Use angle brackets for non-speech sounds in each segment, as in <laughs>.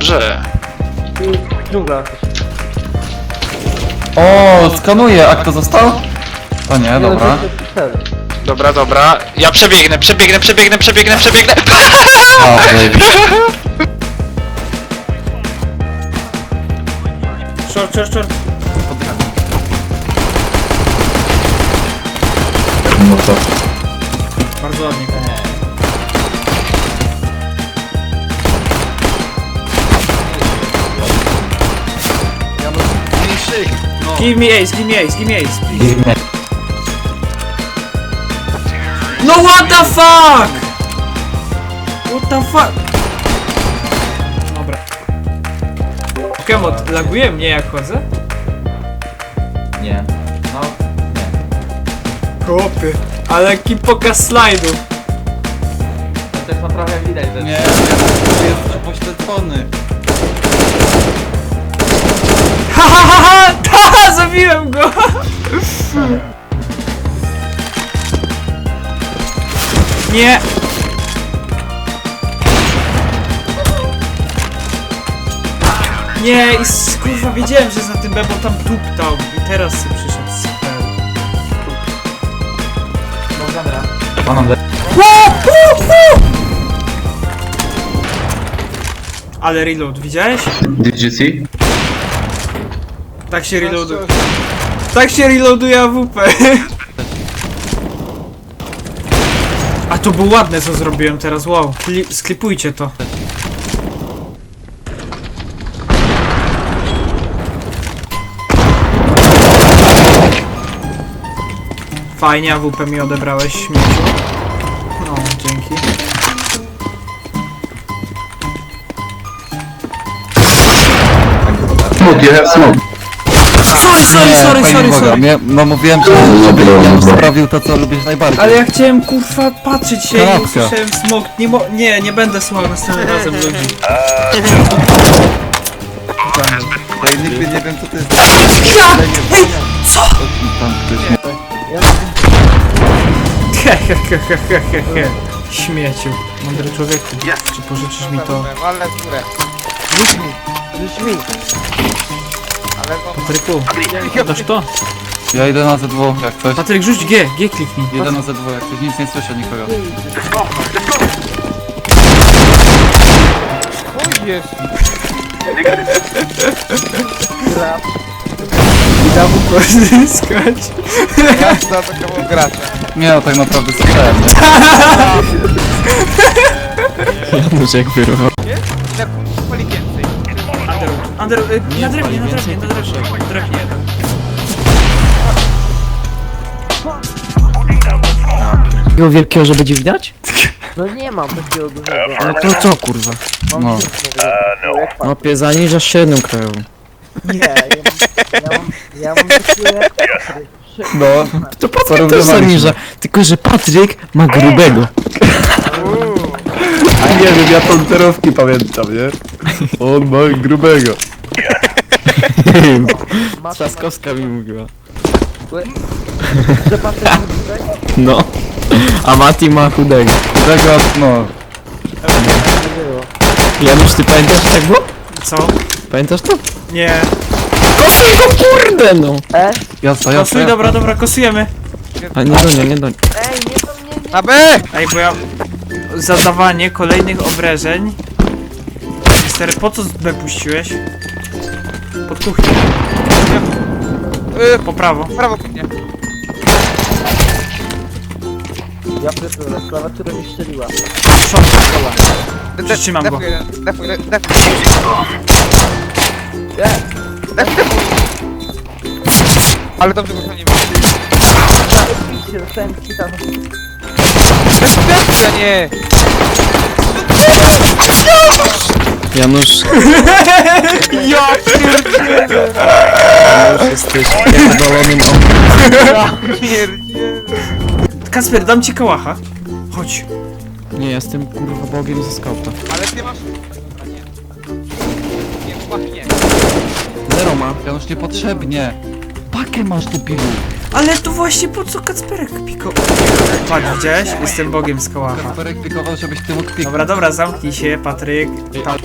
Dobrze. I dżungla. O, skanuję, a kto został? To nie, no, dobra. Dobra, dobra. Ja przebiegnę, przebiegnę, przebiegnę, przebiegnę, przebiegnę. Zajebiście. Short, short, short. No to. Bardzo ładnie. Give me ace, give me ace, give me ace. please. No what the fuck? What the fuck? Dobra. Kemot, laguje mnie jak chodzę? Nie. No, nie. Chłopie, ale jaki pokaz slajdów. To też naprawdę widać, że... Nie, jest pośledzony. Zabiłem go! Nie! Nie, i kurwa wiedziałem, że za tym B, tam tuptał i teraz sobie przyszedł super. Panom le... Ale reload, widziałeś? Did you see? Tak się reloaduje. Tak się reloaduje AWP. A to było ładne co zrobiłem teraz, wow. Kli- sklipujcie to. Fajnie AWP mi odebrałeś, śmieciu. No, dzięki. Smoke, you have smoke. Sorry, sorry, sorry, sorry, sorry. Nie, no mówiłem, że żebyś sprawił to, co lubisz najbardziej. Ale ja chciałem kurwa patrzeć się i Kanapka. usłyszałem smok. Nie, mo- nie, nie będę słuchał następnym razem ludzi. Ja nigdy nie wiem, co to jest. Ej, co? Tam ktoś... Śmieciu. Mądry człowieku. Czy pożyczysz mi to? Ale w górę. Rzuć mi! Rzuć mi! Patryku, dasz to? Ja idę na Z2, jak coś. Patryk, rzuć G, G kliknij. Idę na Z2, jak coś. Nic nie słyszę nikogo. jest. I dam mu pozyskać. Ja za taką gracza. Nie, no tak naprawdę słyszałem, nie? Na poli więcej. Under, y, na drewnie, na drewnie, na drewnie, na drewnie. Takiego wielkiego, że będzie widać? No nie mam takiego dużego. No to co kurwa? Mam No. no. jak pan. No pie zaniżasz średnią krajową. Nie, ja mam, ja mam, ja mam takiego jak Patryk. No, To Patryk też zaniża. Tylko, że Patryk ma grubego. A nie wiem, ja panterowki pamiętam, nie? On ma grubego. Trzaskowska mi mówiła. że Patryk ma dużego? No. A Mati ma chudego. Tego, no, Nie było. Janusz, ty pamiętasz jak tak było? Co? Pamiętasz to? Nie. Kosuj go kurde no! E? jasno, jasno. Kosuj, dobra, dobra, kosujemy. A nie do nie, nie do nie. Ej, nie to mnie, nie. Na B! Ej, bo ja... Zadawanie kolejnych obrażeń... Stary, po co B puściłeś? Pod kuchnię. Y, Po prawo. prawo mnie. Ja pierdolę, klawiatura mi strzeliła. Short. De- Przytrzymam go. defuj Defuj, de- defuj. Nie. Defuj, defuj. Ale dobrze go nie wiem. Idźcie, dostałem kita. Defuj, defuj, a nie! Janusz, <laughs> Ja Janusz jesteś pierdolonym o... Pierdziel. Kasper, dam ci kałacha. Chodź. Nie, jestem kurwa bogiem ze skauta. Ale ty masz... A nie. Nie. Zero ma. Janusz niepotrzebnie. Pakę masz tu pilu. Ale to właśnie po co Kacperek piko... Patrz, widziałeś? Jestem bogiem z kałacha. Kasperek pikował, żebyś ty mógł piknąć. Dobra, dobra, zamknij się, Patryk. Tam.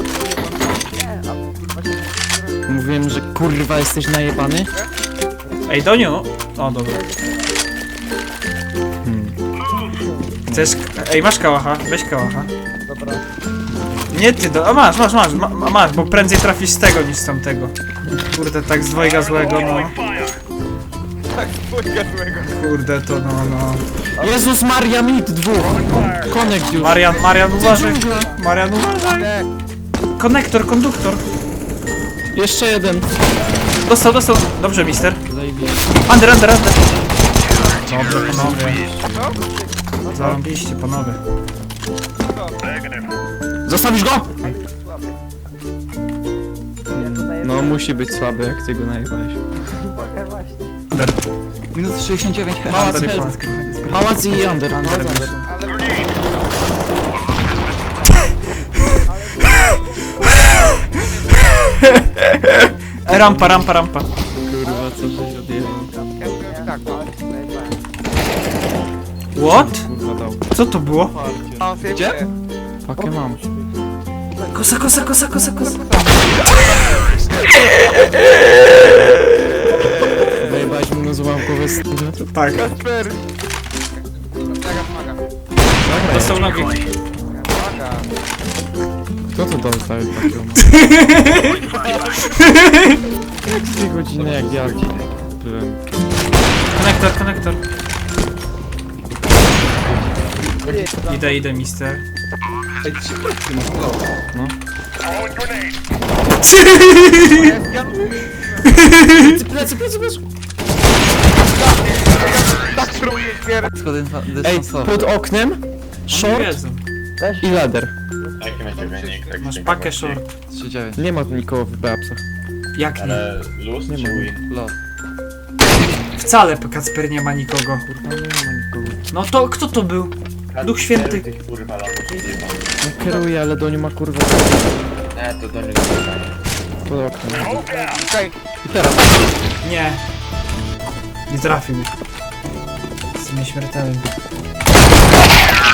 Mówiłem, że kurwa jesteś najebany. Ej, Doniu! O, dobra. Chcesz... Ej, masz kałacha, weź kałacha. Dobra. Nie ty, do... a masz, masz, masz, ma, ma- masz, bo prędzej trafisz z tego niż z tamtego. Kurde, tak z dwojga złego, no. Tak, dwójka złego. Kurde, to no, no. Jezus Maria, mit dwóch. Connect już. Marian, Marian, uważaj. Marian, uważaj. Konektor, konduktor. Jeszcze jeden. Dostał, dostał. Dobrze, mister. Under, under, under. Dobrze, panowie. Zarąbiście, panowie. Zostawisz go? No musi być słaby, jak ty go najebałeś. Uwaga, właśnie. Minus 69 Pałac, Under, help. Pałac i under. under. Rampa, rampa, rampa. Kurwa, co odjebał. Tak, What? Co to było? Gdzie? Pakę mam. Kosa, kosa, kosa, kosa, kosa. Na złamkowe style. Tak. Kasper! Plaga pomaga. Dostał nogi. Pomaga. Kto to dostawił takiego? Jak dwie godziny jak ja byłem. Konektor, konektor. Idę, idę, mister. No. Plecy, plecy, plecy. Tak. Schody Ej, dystansowe. pod oknem, short i ladder. Jaki macie wynik? Tak Masz pakę short. 39. Nie ma nikogo w beapsach. Jak nie? Ale luz Nie czy ma. win? Lot. Wcale Kacper nie ma nikogo. Kurwa, nie ma nikogo. No to kto to był? Duch Święty. Kurwa. No kieruję, ale do nie ma kurwa Nie, to do zjebał. pod oknem. I teraz. Nie. Nie trafił. Jestem nieśmiertelny.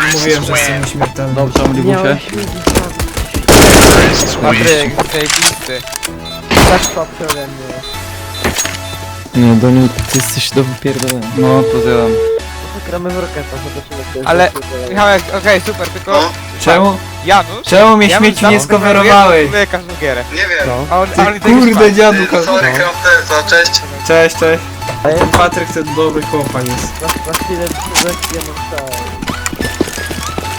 Nie mówiłem, że jestem nieśmiertelny. Dobrze, Omnibusie. Miałeś ludzi Patryk, zajebisty. tak słabszy ode mnie. Nie, do nie, ty jesteś do wypierdolenia. No, pozjadę. Gramy w roketa, zobaczymy kto jest Ale- Michałek, okej, super, tylko Czemu? Janusz... Czemu mnie Janusz śmieci nie każdą gierę. Nie wiem. A on, a on i tak Kurde dziadu. Sorry, Crafter, cześć. Cześć, cześć. Ale ja Patryk to dobry chłopak jest. na, chwilę za chwilę mam tak.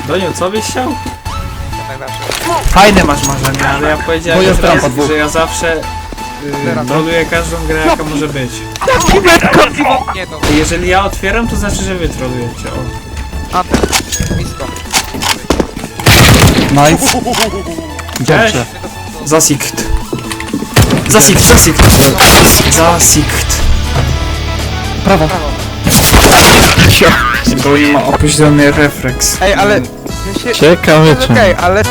Doniu, co byś chciał? tak zawsze. Fajne masz marzenia, ale ja powiedziałem Bo raz, dwóch. że ja zawsze troluję każdą grę jaka może być. Nie to, Jeżeli ja otwieram, to znaczy, że wy trolujecie. O. Anten, blisko. Nice. Cześć. Dobrze. Zasikt. Zasikt, zasikt. Zasikt. Prawo. Bo nie ma opóźniony refleks. Ej, ale... Ja się... Ciekawe Okej, ale